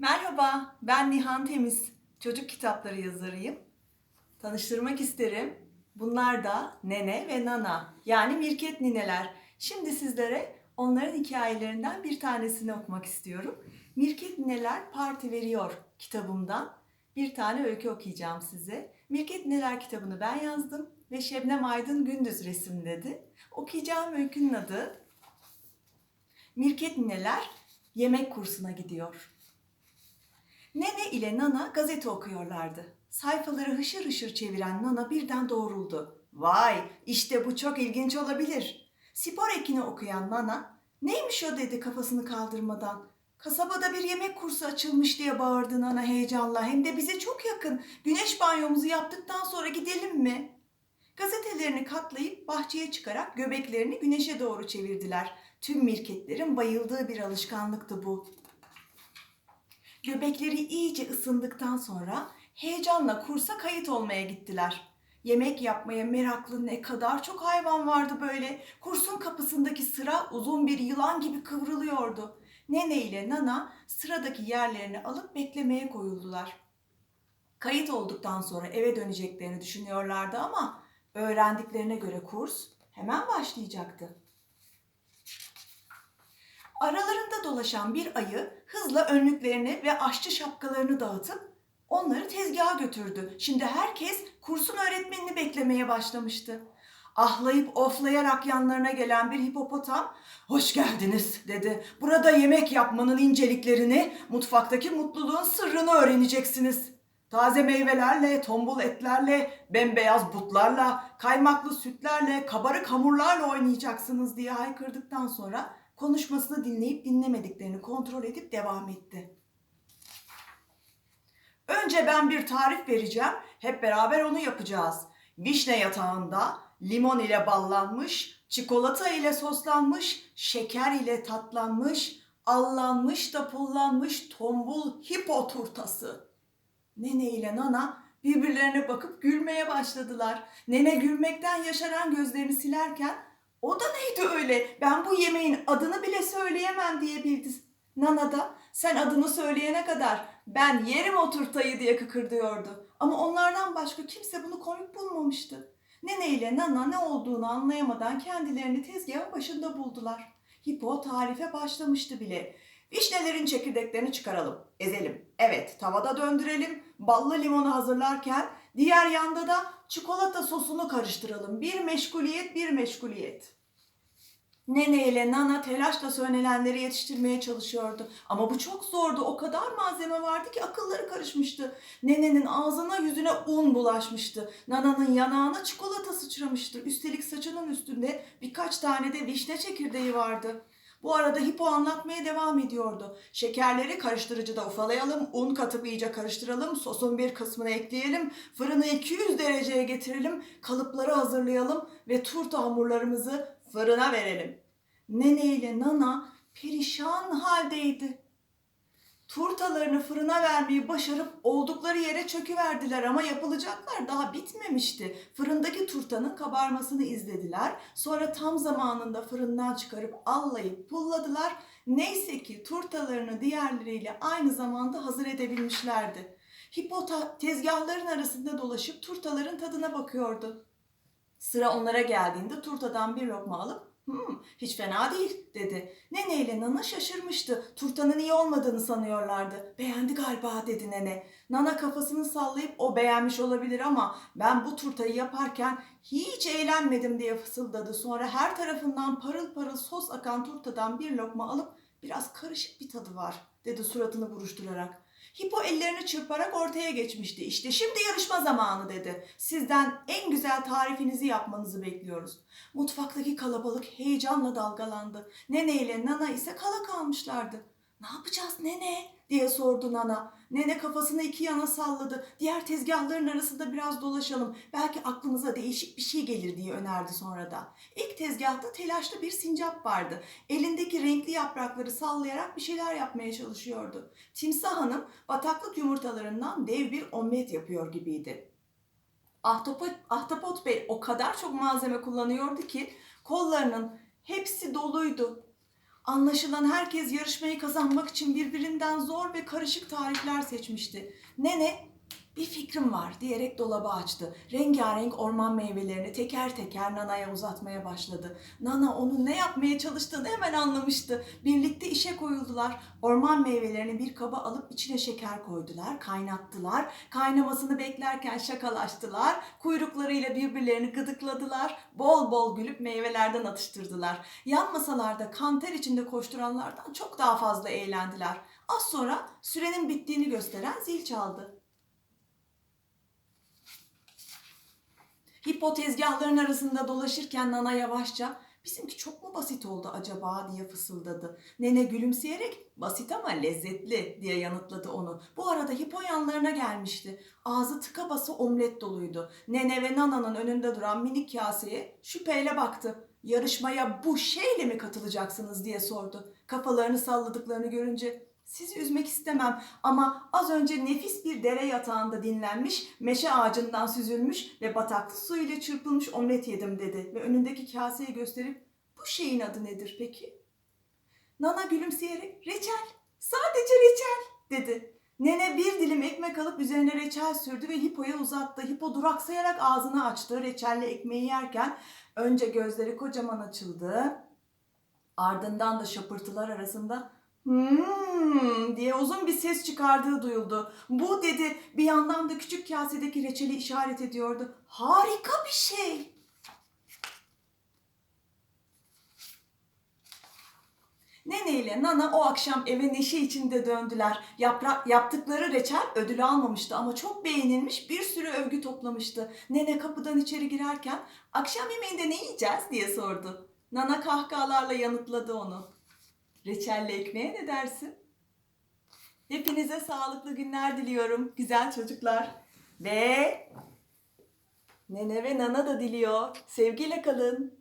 Merhaba, ben Nihan Temiz. Çocuk kitapları yazarıyım. Tanıştırmak isterim. Bunlar da Nene ve Nana, yani Mirket Nineler. Şimdi sizlere onların hikayelerinden bir tanesini okumak istiyorum. Mirket Nineler Parti Veriyor kitabımdan bir tane öykü okuyacağım size. Mirket Nineler kitabını ben yazdım ve Şebnem Aydın Gündüz resimledi. Okuyacağım öykünün adı Mirket Nineler yemek kursuna gidiyor. Nene ile Nana gazete okuyorlardı. Sayfaları hışır hışır çeviren Nana birden doğruldu. Vay, işte bu çok ilginç olabilir. Spor ekini okuyan Nana, neymiş o dedi kafasını kaldırmadan. Kasabada bir yemek kursu açılmış diye bağırdı Nana heyecanla. Hem de bize çok yakın. Güneş banyomuzu yaptıktan sonra gidelim mi? Gazetelerini katlayıp bahçeye çıkarak göbeklerini güneşe doğru çevirdiler. Tüm mirketlerin bayıldığı bir alışkanlıktı bu. Göbekleri iyice ısındıktan sonra heyecanla kursa kayıt olmaya gittiler. Yemek yapmaya meraklı ne kadar çok hayvan vardı böyle. Kursun kapısındaki sıra uzun bir yılan gibi kıvrılıyordu. Nene ile Nana sıradaki yerlerini alıp beklemeye koyuldular. Kayıt olduktan sonra eve döneceklerini düşünüyorlardı ama öğrendiklerine göre kurs hemen başlayacaktı. Aralarında dolaşan bir ayı hızla önlüklerini ve aşçı şapkalarını dağıtıp onları tezgaha götürdü. Şimdi herkes kursun öğretmenini beklemeye başlamıştı. Ahlayıp oflayarak yanlarına gelen bir hipopotam, "Hoş geldiniz." dedi. "Burada yemek yapmanın inceliklerini, mutfaktaki mutluluğun sırrını öğreneceksiniz." Taze meyvelerle, tombul etlerle, bembeyaz butlarla, kaymaklı sütlerle, kabarık hamurlarla oynayacaksınız diye haykırdıktan sonra konuşmasını dinleyip dinlemediklerini kontrol edip devam etti. Önce ben bir tarif vereceğim. Hep beraber onu yapacağız. Vişne yatağında limon ile ballanmış, çikolata ile soslanmış, şeker ile tatlanmış, allanmış da pullanmış tombul hipo turtası. Nene ile Nana birbirlerine bakıp gülmeye başladılar. Nene gülmekten yaşaran gözlerini silerken o da neydi öyle? Ben bu yemeğin adını bile söyleyemem diyebildi. Nana da sen adını söyleyene kadar ben yerim o turtayı diye kıkırdıyordu. Ama onlardan başka kimse bunu komik bulmamıştı. Nene ile Nana ne olduğunu anlayamadan kendilerini tezgahın başında buldular. Hipo tarife başlamıştı bile. Vişnelerin çekirdeklerini çıkaralım, ezelim. Evet, tavada döndürelim. Ballı limonu hazırlarken diğer yanda da çikolata sosunu karıştıralım. Bir meşguliyet, bir meşguliyet. Nene ile Nana telaşla söylenenleri yetiştirmeye çalışıyordu. Ama bu çok zordu. O kadar malzeme vardı ki akılları karışmıştı. Nenenin ağzına yüzüne un bulaşmıştı. Nana'nın yanağına çikolata sıçramıştı. Üstelik saçının üstünde birkaç tane de vişne çekirdeği vardı. Bu arada Hipo anlatmaya devam ediyordu. Şekerleri karıştırıcıda ufalayalım, un katıp iyice karıştıralım, sosun bir kısmını ekleyelim, fırını 200 dereceye getirelim, kalıpları hazırlayalım ve turta hamurlarımızı fırına verelim. Nene ile Nana perişan haldeydi. Turtalarını fırına vermeyi başarıp oldukları yere çöküverdiler ama yapılacaklar daha bitmemişti. Fırındaki turtanın kabarmasını izlediler. Sonra tam zamanında fırından çıkarıp allayıp pulladılar. Neyse ki turtalarını diğerleriyle aynı zamanda hazır edebilmişlerdi. Hipota tezgahların arasında dolaşıp turtaların tadına bakıyordu. Sıra onlara geldiğinde turtadan bir lokma alıp Hmm, hiç fena değil dedi. Nene ile Nana şaşırmıştı. Turtanın iyi olmadığını sanıyorlardı. Beğendi galiba dedi nene. Nana kafasını sallayıp o beğenmiş olabilir ama ben bu turtayı yaparken hiç eğlenmedim diye fısıldadı. Sonra her tarafından parıl parıl sos akan turtadan bir lokma alıp biraz karışık bir tadı var dedi suratını buruşturarak. Hipo ellerini çırparak ortaya geçmişti. İşte şimdi yarışma zamanı dedi. Sizden en güzel tarifinizi yapmanızı bekliyoruz. Mutfaktaki kalabalık heyecanla dalgalandı. Nene ile Nana ise kala kalmışlardı. Ne yapacağız nene? diye sordu Nana. Nene kafasını iki yana salladı. Diğer tezgahların arasında biraz dolaşalım. Belki aklımıza değişik bir şey gelir diye önerdi sonra da. İlk tezgahta telaşlı bir sincap vardı. Elindeki renkli yaprakları sallayarak bir şeyler yapmaya çalışıyordu. Timsah Hanım bataklık yumurtalarından dev bir omlet yapıyor gibiydi. Ahtapot, Ahtapot Bey o kadar çok malzeme kullanıyordu ki kollarının hepsi doluydu. Anlaşılan herkes yarışmayı kazanmak için birbirinden zor ve karışık tarifler seçmişti. Nene bir fikrim var diyerek dolabı açtı. Rengarenk orman meyvelerini teker teker Nana'ya uzatmaya başladı. Nana onun ne yapmaya çalıştığını hemen anlamıştı. Birlikte işe koyuldular. Orman meyvelerini bir kaba alıp içine şeker koydular, kaynattılar. Kaynamasını beklerken şakalaştılar. Kuyruklarıyla birbirlerini gıdıkladılar. Bol bol gülüp meyvelerden atıştırdılar. Yan masalarda kanter içinde koşturanlardan çok daha fazla eğlendiler. Az sonra sürenin bittiğini gösteren zil çaldı. Hippo tezgahların arasında dolaşırken Nana yavaşça bizimki çok mu basit oldu acaba diye fısıldadı. Nene gülümseyerek basit ama lezzetli diye yanıtladı onu. Bu arada Hippo yanlarına gelmişti. Ağzı tıka basa omlet doluydu. Nene ve Nana'nın önünde duran minik kaseye şüpheyle baktı. Yarışmaya bu şeyle mi katılacaksınız diye sordu. Kafalarını salladıklarını görünce sizi üzmek istemem ama az önce nefis bir dere yatağında dinlenmiş, meşe ağacından süzülmüş ve bataklı su ile çırpılmış omlet yedim dedi ve önündeki kaseyi gösterip bu şeyin adı nedir peki? Nana gülümseyerek reçel, sadece reçel dedi. Nene bir dilim ekmek alıp üzerine reçel sürdü ve Hipo'ya uzattı. Hipo duraksayarak ağzını açtı reçelle ekmeği yerken önce gözleri kocaman açıldı. Ardından da şapırtılar arasında Hmm diye uzun bir ses çıkardığı duyuldu. Bu dedi bir yandan da küçük kasedeki reçeli işaret ediyordu. Harika bir şey. Nene ile Nana o akşam eve neşe içinde döndüler. Yaprak, yaptıkları reçel ödül almamıştı ama çok beğenilmiş bir sürü övgü toplamıştı. Nene kapıdan içeri girerken akşam yemeğinde ne yiyeceğiz diye sordu. Nana kahkahalarla yanıtladı onu. Reçelle ekmeğe ne dersin? Hepinize sağlıklı günler diliyorum güzel çocuklar. Ve Nene ve Nana da diliyor. Sevgiyle kalın.